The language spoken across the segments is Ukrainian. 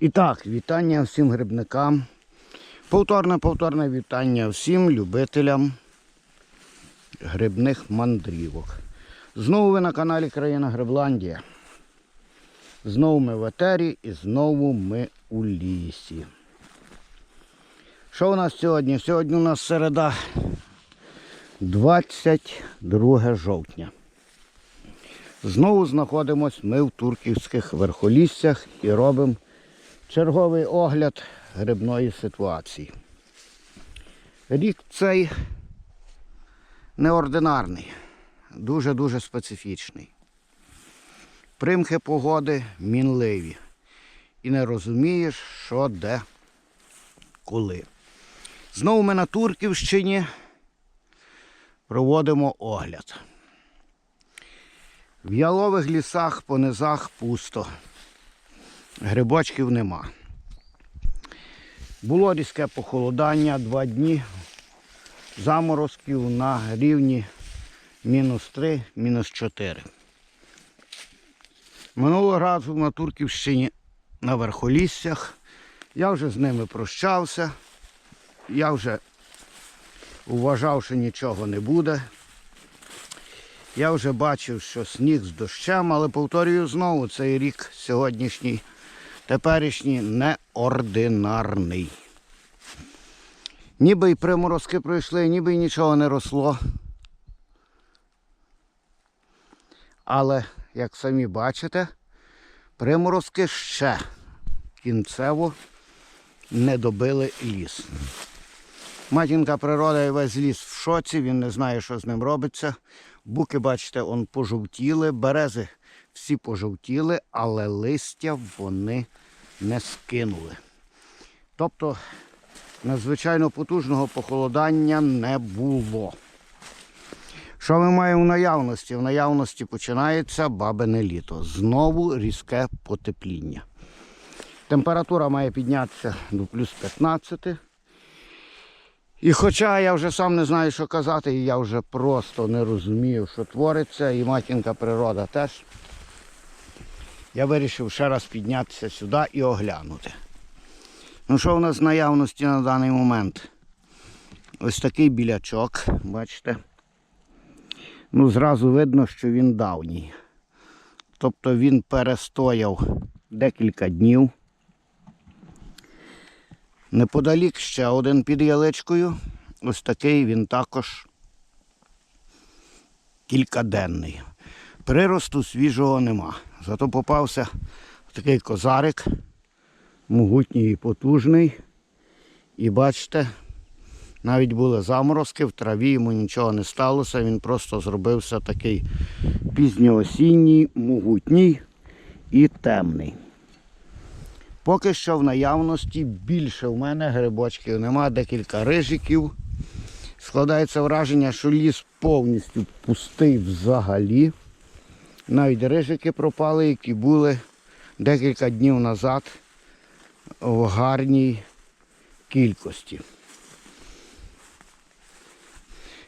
І так, вітання всім грибникам. Повторне, повторне вітання всім любителям грибних мандрівок. Знову ви на каналі Країна Грибландія. Знову ми в етері і знову ми у лісі. Що у нас сьогодні? Сьогодні у нас середа 22 жовтня. Знову знаходимось ми в турківських верхоліссях і робимо черговий огляд грибної ситуації. Рік цей неординарний, дуже-дуже специфічний. Примхи погоди мінливі. І не розумієш, що де, коли. Знову ми на Турківщині проводимо огляд. В ялових лісах по низах пусто. Грибочків нема. Було різке похолодання два дні. Заморозків на рівні мінус 3, мінус 4. Минулого разу на Турківщині на верхоліссях. Я вже з ними прощався. Я вже вважав, що нічого не буде. Я вже бачив, що сніг з дощем, але повторюю знову, цей рік сьогоднішній, теперішній неординарний. Ніби й приморозки пройшли, ніби й нічого не росло. Але, як самі бачите, приморозки ще кінцево не добили ліс. Матінка природа і весь ліс в шоці, він не знає, що з ним робиться. Буки, бачите, он пожовтіли, берези всі пожовтіли, але листя вони не скинули. Тобто надзвичайно потужного похолодання не було. Що ми маємо в наявності? В наявності починається бабине літо. Знову різке потепління. Температура має піднятися до плюс 15. І хоча я вже сам не знаю, що казати, і я вже просто не розумію, що твориться, і матінка природа теж. Я вирішив ще раз піднятися сюди і оглянути. Ну що в нас в наявності на даний момент? Ось такий білячок, бачите. Ну, зразу видно, що він давній. Тобто він перестояв декілька днів. Неподалік ще один під яличкою. Ось такий він також кількаденний. Приросту свіжого нема. Зато попався такий козарик, могутній і потужний. І бачите, навіть були заморозки, в траві йому нічого не сталося, він просто зробився такий пізньоосінній, могутній і темний. Поки що в наявності більше в мене грибочків нема, декілька рижиків. Складається враження, що ліс повністю пустий взагалі. Навіть рижики пропали, які були декілька днів назад в гарній кількості.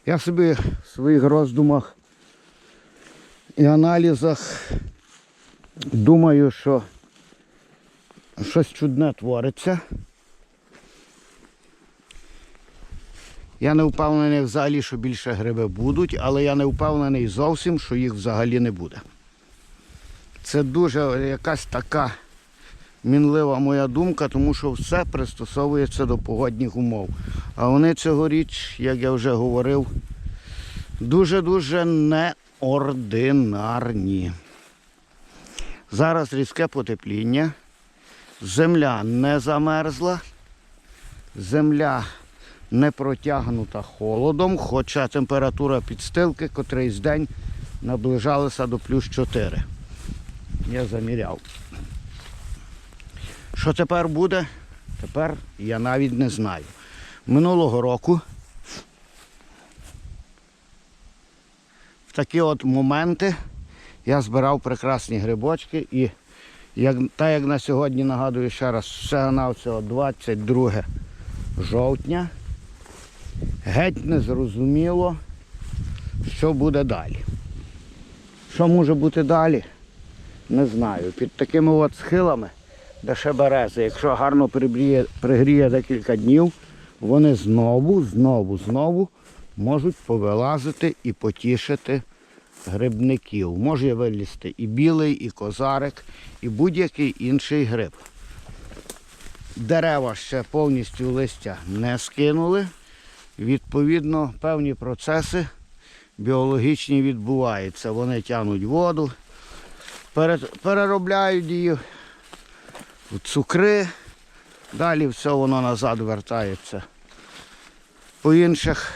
Я собі в своїх роздумах і аналізах думаю, що щось чудне твориться. Я не впевнений взагалі, що більше гриби будуть, але я не впевнений зовсім, що їх взагалі не буде. Це дуже якась така мінлива моя думка, тому що все пристосовується до погодних умов. А вони цьогоріч, як я вже говорив, дуже-дуже неординарні. Зараз різке потепління. Земля не замерзла, земля не протягнута холодом, хоча температура підстилки котрийсь день наближалася до плюс 4. Я заміряв. Що тепер буде? Тепер я навіть не знаю. Минулого року в такі от моменти я збирав прекрасні грибочки і як, та як на сьогодні нагадую ще раз, все цього 22 жовтня. Геть не зрозуміло, що буде далі. Що може бути далі? Не знаю. Під такими от схилами де ще берези. Якщо гарно прибріє, пригріє декілька днів, вони знову, знову, знову можуть повилазити і потішити грибників. Може вилізти і білий, і козарик, і будь-який інший гриб. Дерева ще повністю листя не скинули. Відповідно, певні процеси біологічні відбуваються. Вони тягнуть воду, переробляють її в цукри, далі все воно назад вертається по інших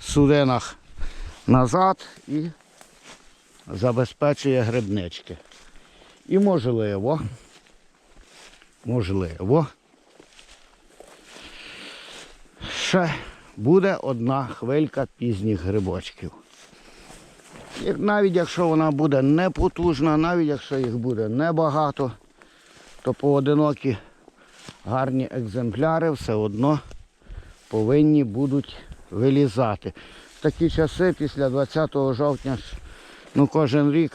судинах назад і забезпечує грибнички. І можливо, можливо, ще буде одна хвилька пізніх грибочків. Навіть якщо вона буде не потужна, навіть якщо їх буде небагато, то поодинокі гарні екземпляри все одно повинні будуть вилізати. В такі часи після 20 жовтня, ну кожен рік,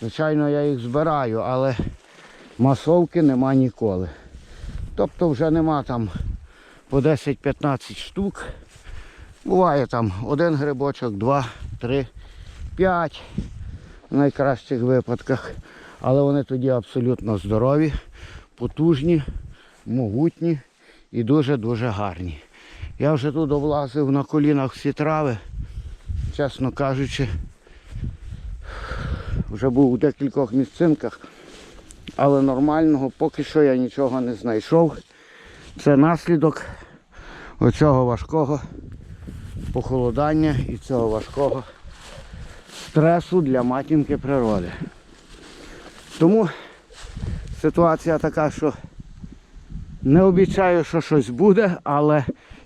звичайно, я їх збираю, але масовки нема ніколи. Тобто вже нема там по 10-15 штук. Буває там один грибочок, два, три, п'ять в найкращих випадках. Але вони тоді абсолютно здорові, потужні, могутні і дуже-дуже гарні. Я вже тут облазив на колінах всі трави, чесно кажучи, вже був у декількох місцинках, але нормального поки що я нічого не знайшов. Це наслідок оцього важкого похолодання і цього важкого стресу для матінки природи. Тому ситуація така, що не обіцяю, що щось буде, але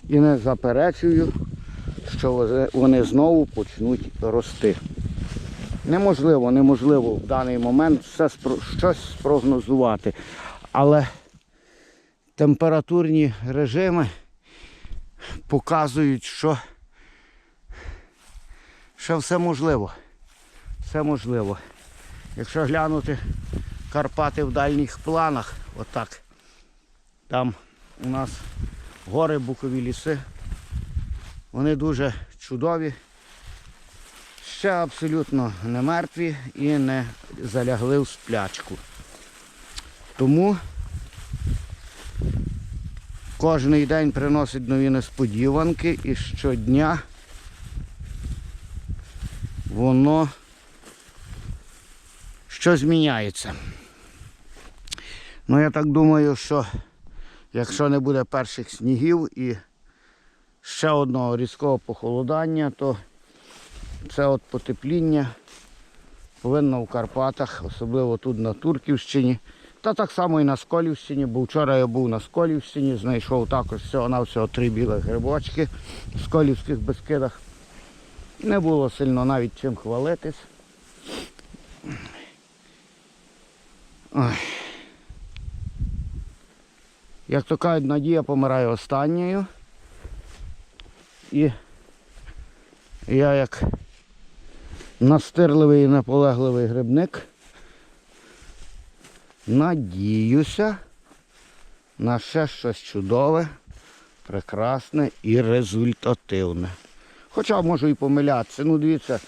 і не заперечую, що вони- знову почнуть рости. Неможливо, неможливо в даний момент все спро- щось спрогнозувати. Але температурні режими показують, що, що все можливо. Все можливо. Якщо глянути Карпати в дальніх планах, отак, там у нас гори, букові ліси. Вони дуже чудові. Ще абсолютно не мертві і не залягли в сплячку. Тому кожний день приносить нові несподіванки і щодня воно щось міняється. Ну я так думаю, що якщо не буде перших снігів і ще одного різкого похолодання, то це от потепління повинно в Карпатах, особливо тут на Турківщині. Та так само і на Сколівщині, бо вчора я був на Сколівщині, знайшов також всього-навсього три білих грибочки в Сколівських безкидах. Не було сильно навіть чим хвалитись. Ой. Як то кажуть, надія помирає останньою. І я як настирливий і наполегливий грибник надіюся на ще щось чудове, прекрасне і результативне. Хоча можу і помилятися. Ну, дивіться,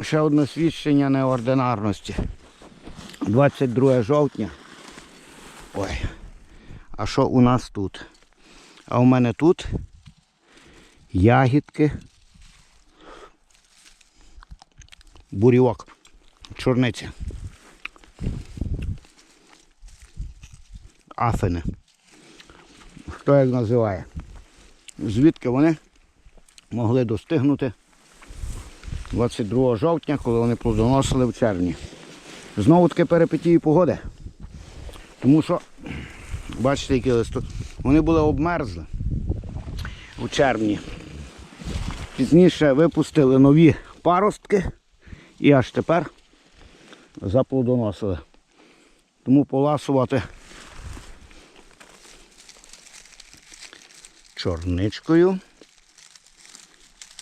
ще одне свідчення неординарності. 22 жовтня. Ой. А що у нас тут? А у мене тут ягідки. Бурівок. Чорниця. Афини. Хто як називає? Звідки вони могли достигнути 22 жовтня, коли вони плодоносили в червні. Знову таки перипетії погоди. Тому що, бачите, які листи. Вони були обмерзли у червні. Пізніше випустили нові паростки і аж тепер заплодоносили. Тому поласувати чорничкою,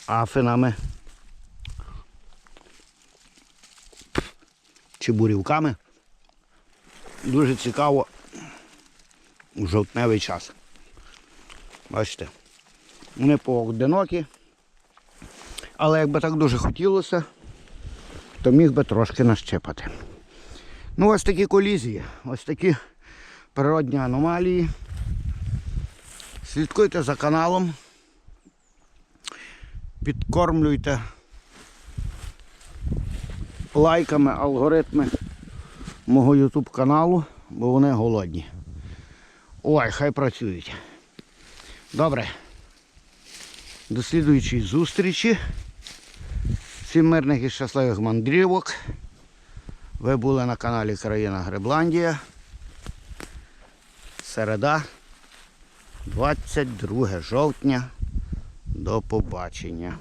афинами чи бурівками. Дуже цікаво у жовтневий час. Бачите, вони поодинокі. Але якби так дуже хотілося, то міг би трошки нащепати. Ну, ось такі колізії, ось такі природні аномалії. Слідкуйте за каналом. Підкормлюйте лайками алгоритми мого YouTube каналу, бо вони голодні. Ой, хай працюють. Добре. До слідуючої зустрічі. Всім мирних і щасливих мандрівок. Ви були на каналі Країна Гребландія. Середа, 22 жовтня. До побачення.